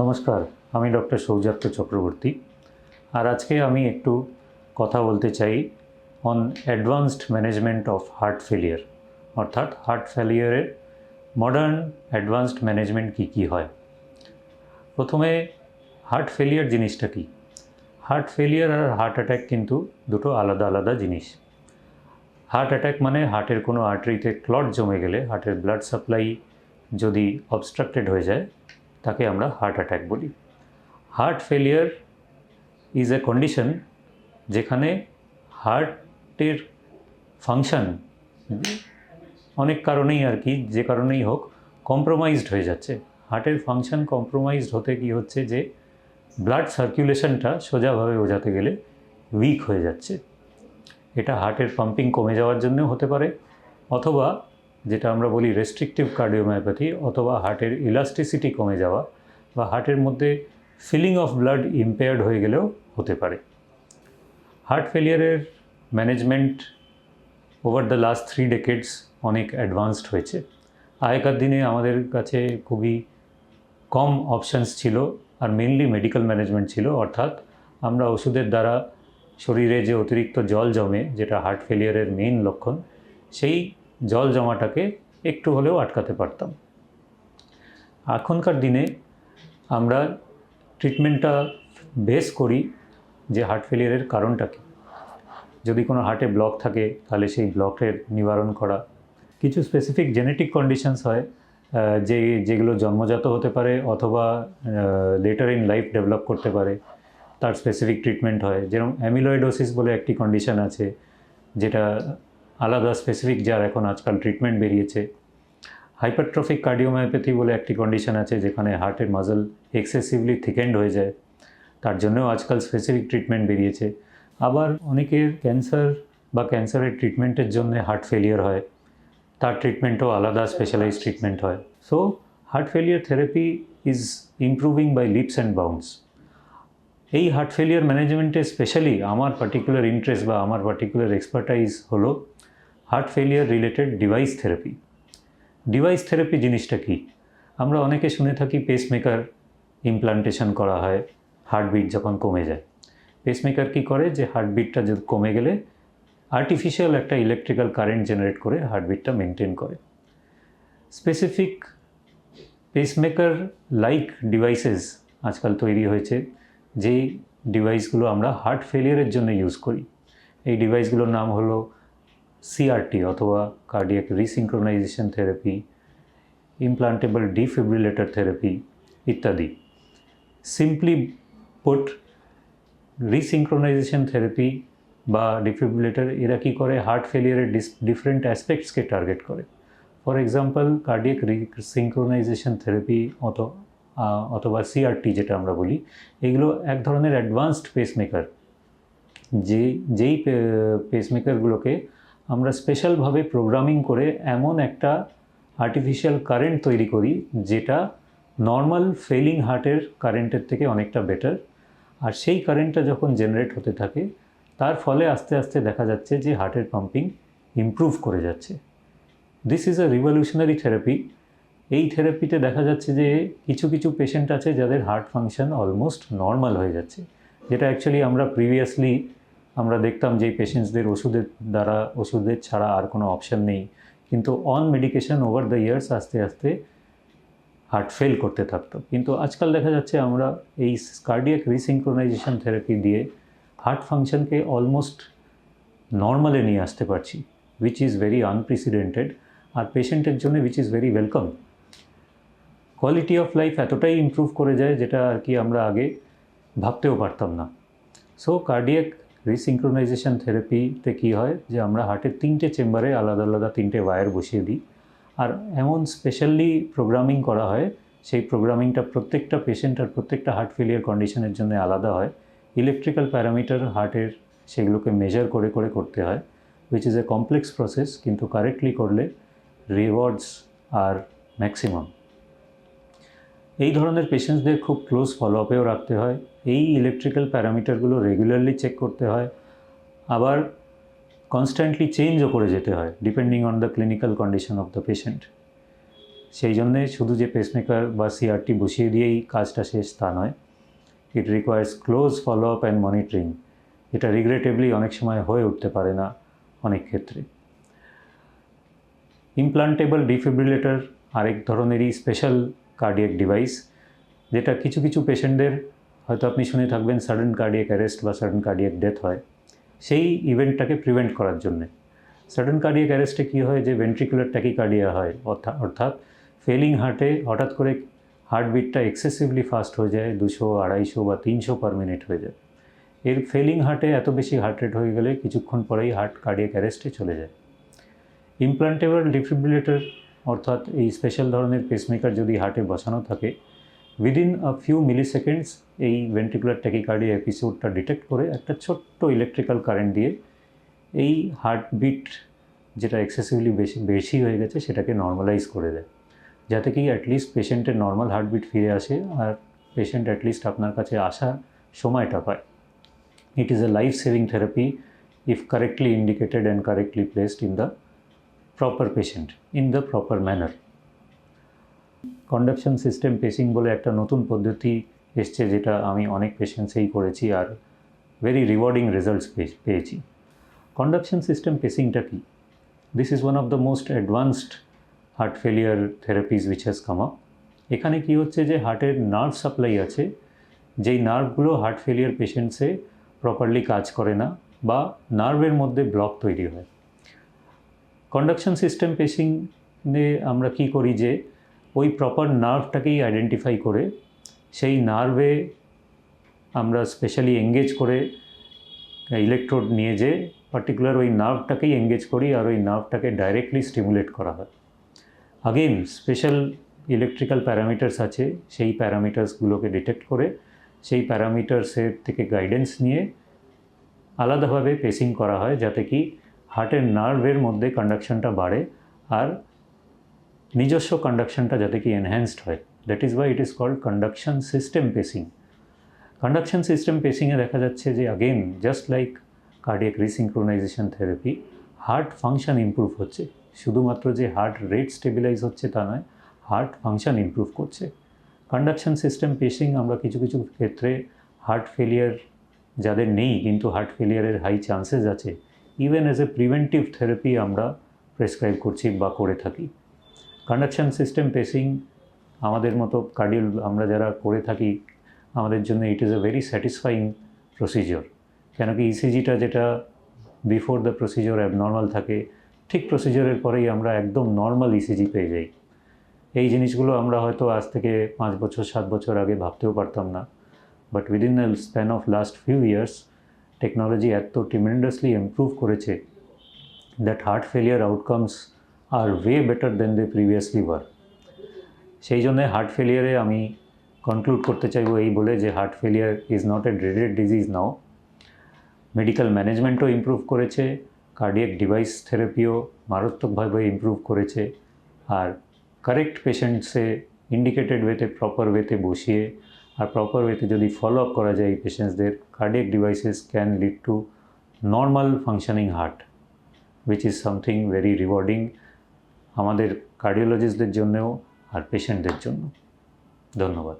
নমস্কার, আমি ডক্টর সৌজাত্য চক্রবর্তী। আর আজকে আমি একটু কথা বলতে চাই on advanced management of heart failure অর্থাৎ হার্ট ফেলিয়ারের মডার্ন অ্যাডভান্সড ম্যানেজমেন্ট কী কী হয়। প্রথমে হার্ট ফেলিয়ার জিনিসটা কী? হার্ট ফেলিয়ার আর হার্ট অ্যাটাক কিন্তু দুটো আলাদা আলাদা জিনিস। হার্ট অ্যাটাক মানে হার্টের কোনো আর্টারিতে ক্লট জমে গেলে হার্টের ব্লাড সাপ্লাই যদি অবস্ট্রাক্টেড হয়ে যায় তাকে আমরা হার্ট অ্যাটাক বলি। Heart failure is a condition যেখানে হার্টের ফাংশন অনেক কারণেই আর কি, যে কারণেই হোক কম্প্রোমাইজড হয়ে যাচ্ছে। হার্টের ফাংশন কম্প্রোমাইজড হতে কি হচ্ছে যে ব্লাড সার্কুলেশনটা সোজাভাবে বোঝাতে গেলে উইক হয়ে যাচ্ছে। এটা হার্টের পাম্পিং কমে যাওয়ার জন্যও হতে পারে, অথবা যেটা আমরা বলি রেস্ট্রিকটিভ কার্ডিওমায়োপ্যাথি অথবা হার্টের ইলাস্টিসিটি কমে যাওয়া বা হার্টের মধ্যে ফিলিং অফ ব্লাড ইম্পেয়ার্ড হয়ে গেলেও হতে পারে। Heart ফেলিয়ারের management over the last three decades অনেক অ্যাডভান্সড হয়েছে। আগেকার দিনে আমাদের কাছে খুবই কম অপশানস ছিল আর মেনলি মেডিকেল ম্যানেজমেন্ট ছিল, অর্থাৎ আমরা ওষুধের দ্বারা শরীরে যে অতিরিক্ত জল জমে, যেটা হার্ট ফেলিয়ারের মেইন লক্ষণ, সেই জল জমাটাকে একটু হলেও আটকাতে পারতাম। এখনকার দিনে আমরা ট্রিটমেন্টটা বেস করি যে হার্ট ফেলিয়ারের কারণটা কী যদি কোনো হার্টে ব্লক থাকে, তাহলে সেই ব্লকের নিবারণ করা। কিছু স্পেসিফিক জেনেটিক কন্ডিশনস হয় যে, যেগুলো জন্মজাত হতে পারে অথবা লেটার ইন লাইফ ডেভেলপ করতে পারে। তার স্পেসিফিক ট্রিটমেন্ট হয়। যেরকম অ্যামিলয়েডোসিস বলে একটি কন্ডিশন আছে, যেটা আলাদা স্পেসিফিক যার এখন আজকাল ট্রিটমেন্ট বেরিয়েছে। হাইপারট্রফিক কার্ডিওমায়োপ্যাথি বলে একটি কন্ডিশন আছে যেখানে হার্টের মাজল এক্সেসিভলি থিকেন্ড হয়ে যায়। তার জন্যও আজকাল স্পেসিফিক ট্রিটমেন্ট বেরিয়েছে। আবার অনেকের ক্যান্সার বা ক্যান্সারের ট্রিটমেন্টের জন্য হার্ট ফেলিয়ার হয়। তার ট্রিটমেন্টও আলাদা স্পেশালাইজ ট্রিটমেন্ট হয়। So heart failure therapy is improving by leaps and bounds এই হার্ট ফেলিয়ার ম্যানেজমেন্টে স্পেশালি আমার পার্টিকুলার ইন্টারেস্ট বা আমার পার্টিকুলার এক্সপার্টাইজ হলো heart failure related device therapy device therapy জিনিসটা কি? আমরা অনেকে শুনে থাকি পেসমেকার ইমপ্লান্টেশন করা হয় হার্টবিট যখন কমে যায়। পেসমেকার কি করে? যে হার্টবিটটা যদি কমে গেলে আর্টিফিশিয়াল একটা ইলেকট্রিক্যাল কারেন্ট জেনারেট করে হার্টবিটটা মেনটেন করে। স্পেসিফিক পেসমেকার লাইক ডিভাইসেস আজকাল তৈরি হয়েছে, যেই ডিভাইসগুলো আমরা হার্ট ফেলিয়ারের জন্য ইউজ করি। এই ডিভাইসগুলোর নাম হলো সিআরটি অথবা cardiac resynchronisation therapy implantable defibrillator therapy ইত্যাদি। সিম্পলি পুট রিসিঙ্ক্রোনাইজেশন থেরাপি বা ডিফিব্রিলেটর এরা কী করে? হার্ট ফেলিয়ারের ডিস ডিফারেন্ট অ্যাসপেক্টসকে টার্গেট করে। For example cardiac resynchronisation therapy অত অথবা সিআরটি যেটা আমরা বলি, এগুলো এক ধরনের অ্যাডভান্সড পেসমেকার যে যেই পেসমেকারগুলোকে আমরা স্পেশালভাবে প্রোগ্রামিং করে এমন একটা আর্টিফিশিয়াল কারেন্ট তৈরি করি, যেটা নর্মাল ফেলিং হার্টের কারেন্টের থেকে অনেকটা বেটার আর সেই কারেন্টটা যখন জেনারেট হতে থাকে, তার ফলে আস্তে আস্তে দেখা যাচ্ছে যে হার্টের পাম্পিং ইমপ্রুভ করে যাচ্ছে। This is a revolutionary therapy এই থেরাপিতে দেখা যাচ্ছে যে কিছু কিছু পেশেন্ট আছে যাদের হার্ট ফাংশন অলমোস্ট নর্মাল হয়ে যাচ্ছে, যেটা অ্যাকচুয়ালি আমরা প্রিভিয়াসলি আমরা দেখতাম যে পেশেন্টসদের ওষুধের দ্বারা ওষুধের ছাড়া আর কোনো অপশন নেই। কিন্তু on medication over the years আস্তে আস্তে হার্ট ফেল করতে থাকতো। কিন্তু আজকাল দেখা যাচ্ছে আমরা এই কার্ডিয়াক রিসিঙ্ক্রোনাইজেশন থেরাপি দিয়ে হার্ট ফাংশনকে অলমোস্ট নর্মালে নিয়ে আসতে পারছি উইচ ইজ ভেরি আনপ্রেসিডেন্টেড আর পেশেন্টের জন্য which is very welcome quality of life এতটাই ইমপ্রুভ করে যায় যেটা আর কি আমরা আগে ভাবতেও পারতাম না। সো কার্ডিয়াক রিসিঙ্ক্রোনাইজেশন থেরাপিতে কী হয়? যে আমরা হার্টের তিনটে চেম্বারে আলাদা আলাদা তিনটে ওয়্যার বসিয়ে দিই। আর এমন স্পেশালি প্রোগ্রামিং করা হয়, সেই প্রোগ্রামিংটা প্রত্যেকটা পেশেন্ট আর প্রত্যেকটা হার্ট ফেলিয়ার কন্ডিশনের জন্য আলাদা হয়। ইলেকট্রিক্যাল প্যারামিটার হার্টের সেগুলোকে মেজার করে করে করতে হয় which is a complex process কিন্তু কারেক্টলি করলে রিওয়ার্ডস আর ম্যাক্সিমাম এই ধরনের পেশেন্টসদের খুব ক্লোজ ফলো আপেও রাখতে হয়। এই ইলেকট্রিক্যাল প্যারামিটারগুলো রেগুলারলি চেক করতে হয়। আবার কনস্ট্যান্টলি চেঞ্জও করে যেতে হয় depending on the clinical condition of the patient সেই জন্যে শুধু যে পেসমেকার বা সিআরটি বসিয়ে দিয়েই কাজটা শেষ তা নয়। It requires close follow up and monitoring এটা রিগ্রেটেবলি অনেক সময় হয়ে উঠতে পারে না অনেক ক্ষেত্রে। ইমপ্লান্টেবল ডিফিব্রিলেটর আরেক ধরনেরই স্পেশাল কার্ডিয়াক ডিভাইস যেটা কিছু কিছু পেশেন্টদের হয়তো আপনি শুনে থাকবেন সাডেন কার্ডিয়াক অ্যারেস্ট বা সাডেন কার্ডিয়াক ডেথ হয়। সেই ইভেন্টটাকে প্রিভেন্ট করার জন্যে। সাডেন কার্ডিয়াক অ্যারেস্টে কী হয় যে ভেন্ট্রিকুলার ট্যাকিকার্ডিয়া হয় অর্থাৎ অর্থাৎ ফেলিং হার্টে হঠাৎ করে হার্টবিটটা এক্সেসিভলি ফাস্ট হয়ে যায়, দুশো, আড়াইশো বা তিনশো পার মিনিট হয়ে যায়। এর ফেলিং হার্টে এত বেশি হার্ট রেট হয়ে গেলে কিছুক্ষণ পরেই হার্ট কার্ডিয়াক অ্যারেস্টে চলে যায়। ইমপ্লান্টেবল ডিফিব্রিলেটর, অর্থাৎ এই স্পেশাল ধরনের পেসমেকার যদি হার্টে বসানো থাকে within a few milliseconds এই ভেন্ট্রিকুলার ট্যাকিকার্ডিয়া এপিসোডটা ডিটেক্ট করে একটা ছোট্ট ইলেকট্রিক্যাল কারেন্ট দিয়ে এই হার্টবিট যেটা এক্সেসিভলি বেশি বেশি হয়ে গেছে সেটাকে নর্মালাইজ করে দেয়। যাতে কি অ্যাটলিস্ট পেশেন্টের নর্মাল হার্টবিট ফিরে আসে আর পেশেন্ট অ্যাটলিস্ট আপনার কাছে আসার সময়টা পায়। It is a life saving therapy if correctly indicated and correctly placed in the proper patient in the proper manner conduction system pacing বলে একটা নতুন পদ্ধতি এসছে যেটা আমি অনেক পেশেন্টসেই করেছি আর ভেরি রিওয়ার্ডিং রেজাল্টস পেয়েছি। কন্ডাকশন সিস্টেম পেসিংটা কি? This is one of the most advanced heart failure therapies which has come up এখানে কি হচ্ছে যে হার্টের নার্ভ সাপ্লাই আছে, যেই নার্ভগুলো হার্ট ফেলিয়ার পেশেন্টসে প্রপারলি কাজ করে না বা নার্ভের মধ্যে ব্লক তৈরি হয়। কন্ডাকশন সিস্টেম পেশিংয়ে আমরা কি করি যে ওই প্রপার নার্ভটাকেই আইডেন্টিফাই করে, সেই নার্ভে আমরা স্পেশালি এঙ্গেজ করে ইলেকট্রোড নিয়ে যে পার্টিকুলার ওই নার্ভটাকেই এঙ্গেজ করি আর ওই নার্ভটাকে ডাইরেক্টলি স্টিমুলেট করা হয়। আগেন স্পেশাল ইলেকট্রিক্যাল প্যারামিটার্স আছে, সেই প্যারামিটার্সগুলোকে ডিটেক্ট করে, সেই প্যারামিটার্সের থেকে গাইডেন্স নিয়ে আলাদাভাবে পেসিং করা হয় যাতে কি হার্টের নার্ভের মধ্যে কন্ডাকশনটা বাড়ে আর নিজস্ব কন্ডাকশনটা যাতে কি এনহ্যান্সড হয়। That is why it is called conduction system pacing conduction system পেসিংয়ে দেখা যাচ্ছে যে again just like cardiac resynchronization therapy heart function improve হচ্ছে। শুধুমাত্র যে হার্ট রেট স্টেবিলাইজ হচ্ছে তা নয় হার্ট ফাংশন ইমপ্রুভ করছে। কন্ডাকশন সিস্টেম পেসিং আমরা কিছু কিছু ক্ষেত্রে হার্ট ফেলিয়ার যাদের নেই, কিন্তু হার্ট ফেলিয়ারের হাই চান্সেস আছে even as a preventive therapy আমরা প্রেসক্রাইব করছি বা করে থাকি। কন্ডাকশন সিস্টেম পেসিং আমাদের মতো কার্ডিও আমরা যারা করে থাকি, আমাদের জন্য it is a very satisfying procedure কেন কি ইসিজিটা যেটা বিফোর দ্য প্রসিজিওর অ্যাবনর্মাল থাকে, ঠিক প্রসিজিওরের পরেই আমরা একদম নর্মাল ইসিজি পেয়ে যাই। এই জিনিসগুলো আমরা হয়তো আজ থেকে পাঁচ বছর, সাত বছর আগে ভাবতেও পারতাম না। But within the span of last few years technology এত ট্রিমেন্ডাসলি ইমপ্রুভ করেছে that heart failure outcomes are way better than they previously were সেই জন্যে হার্ট ফেলিয়ারে আমি কনক্লুড করতে চাইব এই বলে যে heart failure is not a dreaded disease now medical ম্যানেজমেন্টও improve করেছে কার্ডিয়াক ডিভাইস থেরাপিও মারাত্মকভাবে ইমপ্রুভ করেছে, আর কারেক্ট পেশেন্টসে ইন্ডিকেটেড ওয়েতে প্রপার ওয়েতে বসিয়ে, আর প্রপার ওয়েতে যদি ফলো আপ করা যায় এই পেশেন্টসদের cardiac devices can lead to normal functioning heart which is something very rewarding আমাদের কার্ডিওলজিস্টদের জন্যও আর পেশেন্টদের জন্য। ধন্যবাদ।